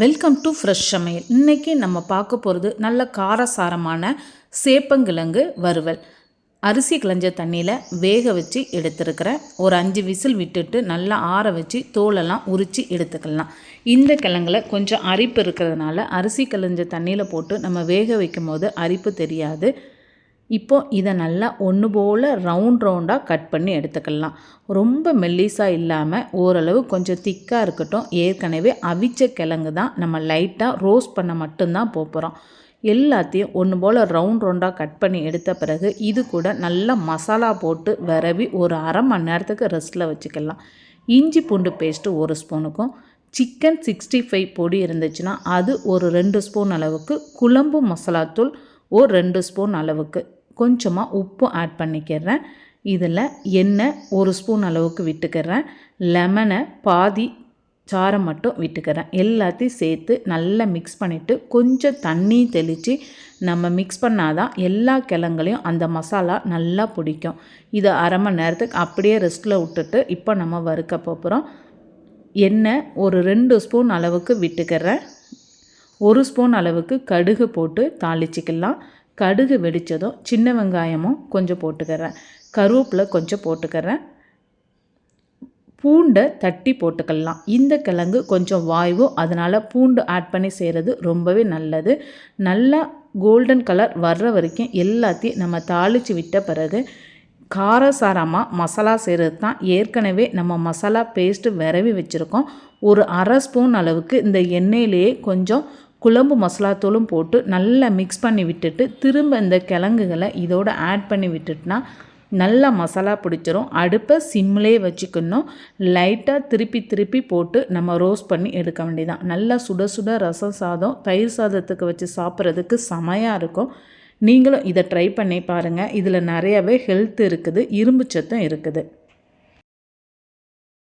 Welcome to fresh சமையல் இன்றைக்கி நம்ம பார்க்க போகிறது நல்ல காரசாரமான சேப்பங்கிழங்கு வறுவல். அரிசி கிளஞ்ச தண்ணியில் வேக வச்சு எடுத்துருக்கிறேன் ஒரு அஞ்சு விசில் விட்டுட்டு நல்லா ஆற வச்சு தோலெல்லாம் உரித்து எடுத்துக்கலாம். இந்த கிழங்குல கொஞ்சம் அரிப்பு இருக்கிறதுனால அரிசி கிளஞ்ச தண்ணியில் போட்டு நம்ம வேக வைக்கும் போது அரிப்பு தெரியாது. இப்போ இதை நல்லா ஒன்று போல் ரவுண்ட் ரவுண்டாக கட் பண்ணி எடுத்துக்கலாம். ரொம்ப மெல்லிஸாக இல்லாமல் ஓரளவு கொஞ்சம் திக்காக இருக்கட்டும். ஏற்கனவே அவிச்ச கிழங்கு தான் நம்ம லைட்டாக ரோஸ்ட் பண்ண மட்டும்தான் போகிறோம் எல்லாத்தையும் ஒன்று போல் ரவுண்ட் ரவுண்டாக கட் பண்ணி எடுத்த பிறகு இது கூட நல்லா மசாலா போட்டு விரவி ஒரு அரை மணி நேரத்துக்கு ரெஸ்ட்டில் வச்சுக்கலாம். இஞ்சி பூண்டு பேஸ்ட்டு ஒரு ஸ்பூனுக்கும் சிக்கன் சிக்ஸ்டி ஃபைவ் பொடி இருந்துச்சுன்னா அது ஒரு ரெண்டு ஸ்பூன் அளவுக்கு குழம்பு மசாலாத்தூள் ஒரு ரெண்டு ஸ்பூன் அளவுக்கு. கொஞ்சமாக உப்பு ஆட் பண்ணிக்கிறேன். இதில் எண்ணெய் ஒரு ஸ்பூன் அளவுக்கு விட்டுக்கிறேன். லெமனை பாதி சாரம் மட்டும் விட்டுக்கிறேன். எல்லாத்தையும் சேர்த்து நல்லா மிக்ஸ் பண்ணிவிட்டு கொஞ்சம் தண்ணி தெளித்து நம்ம மிக்ஸ் பண்ணாதான் எல்லா கிழங்குலையும் அந்த மசாலா நல்லா பிடிக்கும். இதை அரை மணி நேரத்துக்கு அப்படியே ரெஸ்ட்டில் விட்டுட்டு இப்போ நம்ம வறுக்க போகிறோம் எண்ணெய் ஒரு ரெண்டு ஸ்பூன் அளவுக்கு விட்டுக்கிறேன். ஒரு ஸ்பூன் அளவுக்கு கடுகு போட்டு தாளிச்சிக்கலாம். கடுகு வெடித்ததும் சின்ன வெங்காயமும் கொஞ்சம் போட்டுக்கிறேன். கருவேப்பிலை கொஞ்சம் போட்டுக்கிறேன். பூண்டை தட்டி போட்டுக்கலாம். இந்த கிழங்கு கொஞ்சம் வாய்வு அதனால் பூண்டு ஆட் பண்ணி செய்கிறது ரொம்பவே நல்லது. நல்லா கோல்டன் கலர் வர்ற வரைக்கும் எல்லாத்தையும் நம்ம தாளித்து விட்ட பிறகு காரசாரமாக மசாலா செய்கிறது தான் ஏற்கனவே நம்ம மசாலா பேஸ்ட்டு விரவி வச்சுருக்கோம். ஒரு அரை ஸ்பூன் அளவுக்கு இந்த எண்ணெயிலேயே கொஞ்சம் குழம்பு மசாலாத்தூளும் போட்டு நல்லா மிக்ஸ் பண்ணி விட்டுட்டு திரும்ப இந்த கிழங்குகளை இதோடு ஆட் பண்ணி விட்டுட்டுனா நல்லா மசாலா பிடிச்சிரும். அடுப்பை சிம்லேயே வச்சுக்கணும். லைட்டாக திருப்பி திருப்பி போட்டு நம்ம ரோஸ்ட் பண்ணி எடுக்க வேண்டியதான் நல்லா சுட சுட ரசம் சாதம் தயிர் சாதத்துக்கு வச்சு சாப்பிட்றதுக்கு செமையாக இருக்கும். நீங்களும் இதை ட்ரை பண்ணி பாருங்கள் இதில் நிறையவே ஹெல்த் இருக்குது இரும்பு சத்தும் இருக்குது.